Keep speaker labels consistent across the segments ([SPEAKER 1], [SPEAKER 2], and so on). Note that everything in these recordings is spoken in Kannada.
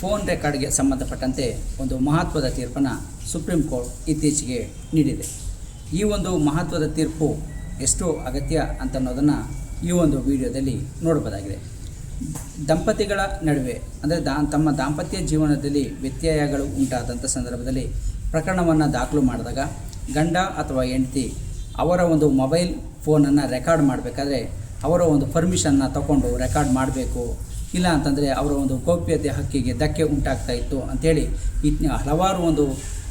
[SPEAKER 1] ಫೋನ್ ರೆಕಾರ್ಡ್ಗೆ ಸಂಬಂಧಪಟ್ಟಂತೆ ಒಂದು ಮಹತ್ವದ ತೀರ್ಪನ್ನು ಸುಪ್ರೀಂ ಕೋರ್ಟ್ ಇತ್ತೀಚೆಗೆ ನೀಡಿದೆ. ಈ ಒಂದು ಮಹತ್ವದ ತೀರ್ಪು ಎಷ್ಟು ಅಗತ್ಯ ಅಂತನ್ನೋದನ್ನು ಈ ಒಂದು ವಿಡಿಯೋದಲ್ಲಿ ನೋಡಬಹುದಾಗಿದೆ ದಂಪತಿಗಳ ನಡುವೆ, ಅಂದರೆ ದಾ, ತಮ್ಮ ದಾಂಪತ್ಯ ಜೀವನದಲ್ಲಿ ವ್ಯತ್ಯಯಗಳು ಉಂಟಾದಂಥ ಸಂದರ್ಭದಲ್ಲಿ ಪ್ರಕರಣವನ್ನು ದಾಖಲು ಮಾಡಿದಾಗ ಗಂಡ ಅಥವಾ ಹೆಂಡತಿ ಅವರ ಒಂದು ಮೊಬೈಲ್ ಫೋನನ್ನು ರೆಕಾರ್ಡ್ ಮಾಡಬೇಕಾದ್ರೆ ಅವರ ಒಂದು ಪರ್ಮಿಷನ್ನ ತಗೊಂಡು ರೆಕಾರ್ಡ್ ಮಾಡಬೇಕು ಇಲ್ಲ ಅಂತಂದರೆ ಅವರ ಒಂದು ಗೌಪ್ಯತೆ ಹಕ್ಕಿಗೆ ಧಕ್ಕೆ ಉಂಟಾಗ್ತಾ ಇತ್ತು ಅಂಥೇಳಿ ಇತ್ನ ಹಲವಾರು ಒಂದು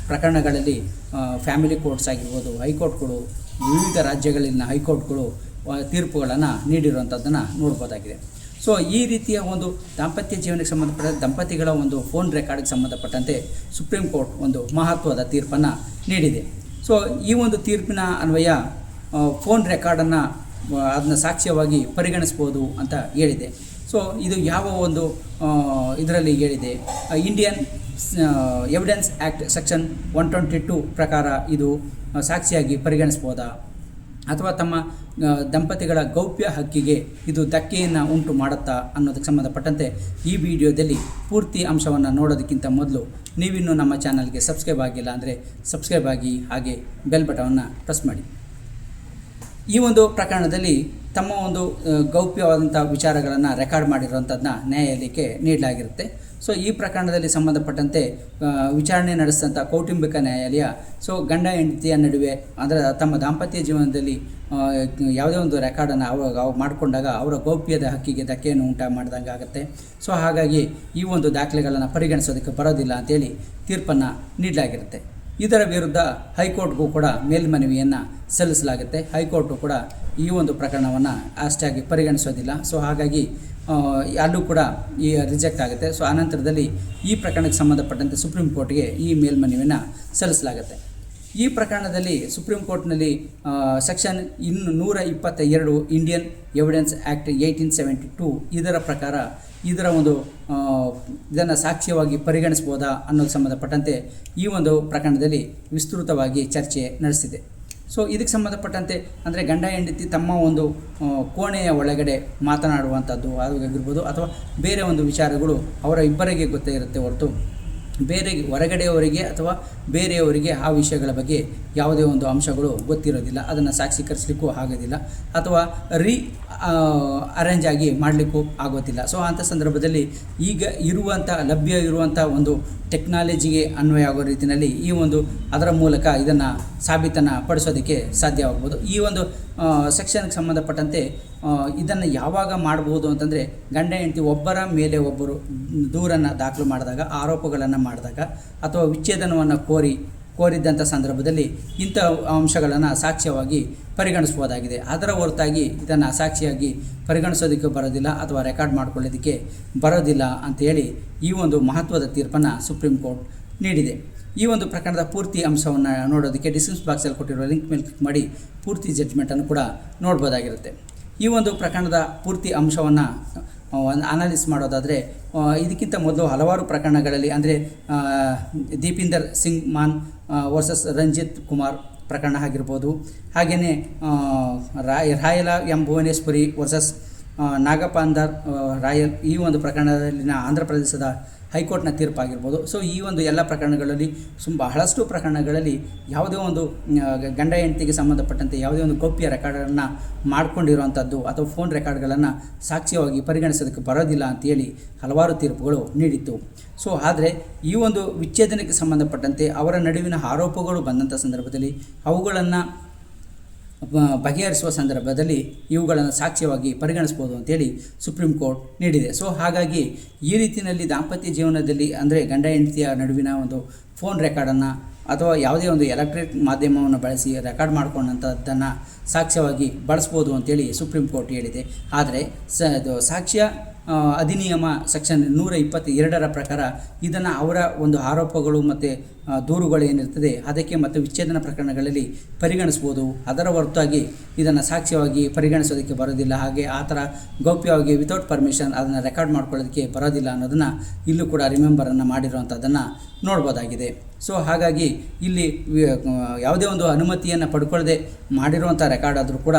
[SPEAKER 1] ಪ್ರಕರಣಗಳಲ್ಲಿ ಫ್ಯಾಮಿಲಿ ಕೋರ್ಟ್ಸ್ ಆಗಿರ್ಬೋದು, ಹೈಕೋರ್ಟ್ಗಳು, ವಿವಿಧ ರಾಜ್ಯಗಳಲ್ಲಿನ ಹೈಕೋರ್ಟ್ಗಳು ತೀರ್ಪುಗಳನ್ನು ನೀಡಿರುವಂಥದ್ದನ್ನು ನೋಡ್ಬೋದಾಗಿದೆ. ಸೊ ಈ ರೀತಿಯ ಒಂದು ದಾಂಪತ್ಯ ಜೀವನಕ್ಕೆ ಸಂಬಂಧಪಟ್ಟ, ದಂಪತಿಗಳ ಒಂದು ಫೋನ್ ರೆಕಾರ್ಡ್ಗೆ ಸಂಬಂಧಪಟ್ಟಂತೆ ಸುಪ್ರೀಂ ಕೋರ್ಟ್ ಒಂದು ಮಹತ್ವದ ತೀರ್ಪನ್ನು ನೀಡಿದೆ. ಸೊ ಈ ಒಂದು ತೀರ್ಪಿನ ಅನ್ವಯ ಫೋನ್ ರೆಕಾರ್ಡನ್ನು ಅದನ್ನ ಸಾಕ್ಷ್ಯವಾಗಿ ಪರಿಗಣಿಸ್ಬೋದು ಅಂತ ಹೇಳಿದೆ. ಸೊ ಇದು ಯಾವ ಒಂದು ಇದರಲ್ಲಿ ಹೇಳಿದೆ. Indian Evidence Act section one twenty two ಪ್ರಕಾರ ಇದು ಸಾಕ್ಷಿಯಾಗಿ ಪರಿಗಣಿಸ್ಬೋದಾ? ಅಥವಾ ತಮ್ಮ ದಂಪತಿಗಳ ಗೌಪ್ಯ ಹಕ್ಕಿಗೆ ಇದು ಧಕ್ಕೆಯನ್ನು ಉಂಟು ಮಾಡುತ್ತಾ ಅನ್ನೋದಕ್ಕೆ ಸಂಬಂಧಪಟ್ಟಂತೆ ಈ ವಿಡಿಯೋದಲ್ಲಿ ಪೂರ್ತಿ ಅಂಶವನ್ನು ನೋಡೋದಕ್ಕಿಂತ ಮೊದಲು ನೀವಿನ್ನೂ ನಮ್ಮ ಚಾನಲ್ಗೆ ಸಬ್ಸ್ಕ್ರೈಬ್ ಆಗಿಲ್ಲ ಅಂದರೆ ಸಬ್ಸ್ಕ್ರೈಬ್ ಆಗಿ ಹಾಗೆ ಬೆಲ್ ಬಟವನ್ನು ಪ್ರೆಸ್ ಮಾಡಿ. ಈ ಒಂದು ಪ್ರಕರಣದಲ್ಲಿ ತಮ್ಮ ಒಂದು ಗೌಪ್ಯವಾದಂಥ ವಿಚಾರಗಳನ್ನು ರೆಕಾರ್ಡ್ ಮಾಡಿರುವಂಥದ್ದನ್ನ ನ್ಯಾಯಾಲಯಕ್ಕೆ ನೀಡಲಾಗಿರುತ್ತೆ. ಸೊ, ಈ ಪ್ರಕರಣದಲ್ಲಿ ಸಂಬಂಧಪಟ್ಟಂತೆ ವಿಚಾರಣೆ ನಡೆಸಿದಂಥ ಕೌಟುಂಬಿಕ ನ್ಯಾಯಾಲಯ, ಸೊ, ಗಂಡ, ಹೆಂಡತಿಯ ನಡುವೆ, ಅಂದರೆ ತಮ್ಮ ದಾಂಪತ್ಯ ಜೀವನದಲ್ಲಿ ಯಾವುದೇ ಒಂದು ರೆಕಾರ್ಡನ್ನು ಅವು ಮಾಡಿಕೊಂಡಾಗ ಅವರ ಗೌಪ್ಯದ ಹಕ್ಕಿಗೆ ಧಕ್ಕೆಯನ್ನು ಉಂಟು ಮಾಡಿದಂಗೆ ಆಗುತ್ತೆ ಸೊ, ಹಾಗಾಗಿ ಈ ಒಂದು ದಾಖಲೆಗಳನ್ನು ಪರಿಗಣಿಸೋದಕ್ಕೆ ಬರೋದಿಲ್ಲ ಅಂತೇಳಿ ತೀರ್ಪನ್ನು ನೀಡಲಾಗಿರುತ್ತೆ. ಇದರ ವಿರುದ್ಧ ಹೈಕೋರ್ಟ್ಗೂ ಕೂಡ ಮೇಲ್ಮನವಿಯನ್ನು ಸಲ್ಲಿಸಲಾಗುತ್ತೆ. ಹೈಕೋರ್ಟು ಕೂಡ ಈ ಒಂದು ಪ್ರಕರಣವನ್ನು ಅಷ್ಟಾಗಿ ಪರಿಗಣಿಸೋದಿಲ್ಲ. ಸೊ ಹಾಗಾಗಿ ಅಲ್ಲೂ ಕೂಡ ಈ ರಿಜೆಕ್ಟ್ ಆಗುತ್ತೆ. ಸೊ ಆನಂತರದಲ್ಲಿ ಈ ಪ್ರಕರಣಕ್ಕೆ ಸಂಬಂಧಪಟ್ಟಂತೆ ಸುಪ್ರೀಂ ಕೋರ್ಟ್ಗೆ ಈ ಮೇಲ್ಮನವಿಯನ್ನು ಸಲ್ಲಿಸಲಾಗುತ್ತೆ. ಈ ಪ್ರಕರಣದಲ್ಲಿ ಸುಪ್ರೀಂ ಕೋರ್ಟ್ನಲ್ಲಿ ಸೆಕ್ಷನ್ ಇನ್ನು ನೂರ ಇಪ್ಪತ್ತ ಎರಡು Indian Evidence Act eighteen seventy two ಇದರ ಪ್ರಕಾರ ಇದರ ಒಂದು ಇದನ್ನು ಸಾಕ್ಷ್ಯವಾಗಿ ಪರಿಗಣಿಸ್ಬೋದಾ ಅನ್ನೋದು ಸಂಬಂಧಪಟ್ಟಂತೆ ಈ ಒಂದು ಪ್ರಕರಣದಲ್ಲಿ ವಿಸ್ತೃತವಾಗಿ ಚರ್ಚೆ ನಡೆಸಿದೆ. ಸೊ ಇದಕ್ಕೆ ಸಂಬಂಧಪಟ್ಟಂತೆ ಅಂದರೆ ಗಂಡ, ಹೆಂಡತಿ ತಮ್ಮ ಒಂದು ಕೋಣೆಯ ಒಳಗಡೆ ಮಾತನಾಡುವಂಥದ್ದು ಆಗಿರ್ಬೋದು ಅಥವಾ ಬೇರೆ ಒಂದು ವಿಚಾರಗಳು ಅವರ ಇಬ್ಬರಿಗೆ ಗೊತ್ತೇ ಇರುತ್ತೆ ಹೊರತು ಬೇರೆ ಹೊರಗಡೆಯವರಿಗೆ ಅಥವಾ ಬೇರೆಯವರಿಗೆ ಆ ವಿಷಯಗಳ ಬಗ್ಗೆ ಯಾವುದೇ ಒಂದು ಅಂಶಗಳು ಗೊತ್ತಿರೋದಿಲ್ಲ. ಅದನ್ನು ಸಾಕ್ಷೀಕರಿಸಲಿಕ್ಕೂ ಆಗೋದಿಲ್ಲ ಅಥವಾ ರೀ ಅರೇಂಜ್ ಆಗಿ ಮಾಡಲಿಕ್ಕೂ ಆಗೋದಿಲ್ಲ. ಸೊ ಅಂಥ ಸಂದರ್ಭದಲ್ಲಿ ಈಗ ಇರುವಂಥ ಲಭ್ಯ ಇರುವಂಥ ಒಂದು ಟೆಕ್ನಾಲಜಿಗೆ ಅನ್ವಯ ಆಗೋ ರೀತಿಯಲ್ಲಿ ಈ ಒಂದು ಅದರ ಮೂಲಕ ಇದನ್ನು ಸಾಬೀತನ್ನು ಪಡಿಸೋದಕ್ಕೆ ಸಾಧ್ಯವಾಗ್ಬೋದು ಈ ಒಂದು ಸೆಕ್ಷನ್ಗೆ ಸಂಬಂಧಪಟ್ಟಂತೆ ಇದನ್ನು ಯಾವಾಗ ಮಾಡಬಹುದು ಅಂತಂದರೆ, ಗಂಡ ಹೆಂಡತಿ ಒಬ್ಬರ ಮೇಲೆ ಒಬ್ಬರು ದೂರನ್ನು ದಾಖಲು ಮಾಡಿದಾಗ, ಆರೋಪಗಳನ್ನು ಮಾಡಿದಾಗ ಅಥವಾ ವಿಚ್ಛೇದನವನ್ನು ಕೋರಿ ಕೋರಿದ್ದಂಥ ಸಂದರ್ಭದಲ್ಲಿ ಇಂಥ ಅಂಶಗಳನ್ನು ಸಾಕ್ಷ್ಯವಾಗಿ ಪರಿಗಣಿಸ್ಬೋದಾಗಿದೆ ಅದರ ಹೊರತಾಗಿ ಇದನ್ನು ಸಾಕ್ಷಿಯಾಗಿ ಪರಿಗಣಿಸೋದಕ್ಕೆ ಬರೋದಿಲ್ಲ ಅಥವಾ ರೆಕಾರ್ಡ್ ಮಾಡಿಕೊಳ್ಳೋದಕ್ಕೆ ಬರೋದಿಲ್ಲ ಅಂತೇಳಿ ಈ ಒಂದು ಮಹತ್ವದ ತೀರ್ಪನ್ನು ಸುಪ್ರೀಂ ಕೋರ್ಟ್ ನೀಡಿದೆ. ಈ ಒಂದು ಪ್ರಕರಣದ ಪೂರ್ತಿ ಅಂಶವನ್ನು ನೋಡೋದಕ್ಕೆ ಡಿಸ್ಕ್ರಿಪ್ಸ್ ಬಾಕ್ಸಲ್ಲಿ ಕೊಟ್ಟಿರುವ ಲಿಂಕ್ ಮೇಲೆ ಕ್ಲಿಕ್ ಮಾಡಿ ಪೂರ್ತಿ ಜಡ್ಜ್ಮೆಂಟನ್ನು ಕೂಡ ನೋಡ್ಬೋದಾಗಿರುತ್ತೆ. ಈ ಒಂದು ಪ್ರಕರಣದ ಪೂರ್ತಿ ಅಂಶವನ್ನು ಅನಾಲಿಸ್ ಮಾಡೋದಾದರೆ ಇದಕ್ಕಿಂತ ಮೊದಲು ಹಲವಾರು ಪ್ರಕರಣಗಳಲ್ಲಿ, ಅಂದರೆ ದೀಪಿಂದರ್ ಸಿಂಗ್ ಮಾನ್ ವರ್ಸಸ್ ರಂಜಿತ್ ಕುಮಾರ್ ಪ್ರಕರಣ ಆಗಿರ್ಬೋದು. ಹಾಗೆಯೇ Roy, Royal M Bhuvaneshwari versus ನಾಗಪಾಂದರ್ royal ಈ ಒಂದು ಪ್ರಕರಣದಲ್ಲಿನ ಆಂಧ್ರ ಪ್ರದೇಶದ ಹೈಕೋರ್ಟ್ನ ತೀರ್ಪಾಗಿರ್ಬೋದು. ಸೊ ಈ ಒಂದು ಎಲ್ಲ ಪ್ರಕರಣಗಳಲ್ಲಿ ಸುಮ್ ಬಹಳಷ್ಟು ಪ್ರಕರಣಗಳಲ್ಲಿ ಯಾವುದೇ ಒಂದು ಗಂಡ ಹೆಂಡತಿಗೆ ಸಂಬಂಧಪಟ್ಟಂತೆ ಯಾವುದೇ ಒಂದು ಗೌಪ್ಯ ರೆಕಾರ್ಡನ್ನು ಮಾಡಿಕೊಂಡಿರುವಂಥದ್ದು ಅಥವಾ ಫೋನ್ ರೆಕಾರ್ಡ್ಗಳನ್ನು ಸಾಕ್ಷ್ಯವಾಗಿ ಪರಿಗಣಿಸೋದಕ್ಕೆ ಬರೋದಿಲ್ಲ ಅಂತೇಳಿ ಹಲವಾರು ತೀರ್ಪುಗಳು ನೀಡಿತ್ತು. ಸೊ ಆದರೆ ಈ ಒಂದು ವಿಚ್ಛೇದನಕ್ಕೆ ಸಂಬಂಧಪಟ್ಟಂತೆ ಅವರ ನಡುವಿನ ಆರೋಪಗಳು ಬಂದಂಥ ಸಂದರ್ಭದಲ್ಲಿ ಅವುಗಳನ್ನು ಬಗೆಹರಿಸುವ ಸಂದರ್ಭದಲ್ಲಿ ಇವುಗಳನ್ನು ಸಾಕ್ಷ್ಯವಾಗಿ ಪರಿಗಣಿಸ್ಬೋದು ಅಂತೇಳಿ ಸುಪ್ರೀಂ ಕೋರ್ಟ್ ನೀಡಿದೆ. ಸೊ ಹಾಗಾಗಿ ಈ ರೀತಿಯಲ್ಲಿ ದಾಂಪತ್ಯ ಜೀವನದಲ್ಲಿ ಅಂದರೆ ಗಂಡ ಹೆಂಡತಿಯ ನಡುವಿನ ಒಂದು ಫೋನ್ ರೆಕಾರ್ಡನ್ನು ಅಥವಾ ಯಾವುದೇ ಒಂದು ಎಲೆಕ್ಟ್ರಿಕ್ ಮಾಧ್ಯಮವನ್ನು ಬಳಸಿ ರೆಕಾರ್ಡ್ ಮಾಡ್ಕೊಂಡಂಥದ್ದನ್ನು ಸಾಕ್ಷ್ಯವಾಗಿ ಬಳಸ್ಬೋದು ಅಂತೇಳಿ ಸುಪ್ರೀಂ ಕೋರ್ಟ್ ಹೇಳಿದೆ. ಆದರೆ ಸ, ಇದು ಸಾಕ್ಷ್ಯ ಅಧಿನಿಯಮ ಸೆಕ್ಷನ್ ನೂರ ಇಪ್ಪತ್ತ ಎರಡರ ಪ್ರಕಾರ ಇದನ್ನು ಅವರ ಒಂದು ಆರೋಪಗಳು ಮತ್ತು ದೂರುಗಳು ಏನಿರ್ತದೆ ಅದಕ್ಕೆ ಮತ್ತು ವಿಚ್ಛೇದನ ಪ್ರಕರಣಗಳಲ್ಲಿ ಪರಿಗಣಿಸ್ಬೋದು. ಅದರ ಹೊರತಾಗಿ ಇದನ್ನು ಸಾಕ್ಷ್ಯವಾಗಿ ಪರಿಗಣಿಸೋದಕ್ಕೆ ಬರೋದಿಲ್ಲ. ಹಾಗೆ ಆ ಥರ ಗೌಪ್ಯವಾಗಿ ವಿತೌಟ್ ಪರ್ಮಿಷನ್ ಅದನ್ನು ರೆಕಾರ್ಡ್ ಮಾಡ್ಕೊಳ್ಳೋದಕ್ಕೆ ಬರೋದಿಲ್ಲ ಅನ್ನೋದನ್ನು ಇಲ್ಲೂ ಕೂಡ ರಿಮೆಂಬರನ್ನು ಮಾಡಿರುವಂಥದ್ದನ್ನು ನೋಡ್ಬೋದಾಗಿದೆ. ಇದೆ ಸೊ ಹಾಗಾಗಿ ಇಲ್ಲಿ ಯಾವುದೇ ಒಂದು ಅನುಮತಿಯನ್ನು ಪಡ್ಕೊಳ್ಳದೆ ಮಾಡಿರುವಂಥ ರೆಕಾರ್ಡ್ ಆದರೂ ಕೂಡ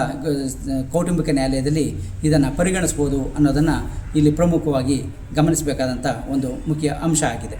[SPEAKER 1] ಕೌಟುಂಬಿಕ ನ್ಯಾಯಾಲಯದಲ್ಲಿ ಇದನ್ನು ಪರಿಗಣಿಸ್ಬೋದು ಅನ್ನೋದನ್ನು ಇಲ್ಲಿ ಪ್ರಮುಖವಾಗಿ ಗಮನಿಸಬೇಕಾದಂಥ ಒಂದು ಮುಖ್ಯ ಅಂಶ ಆಗಿದೆ.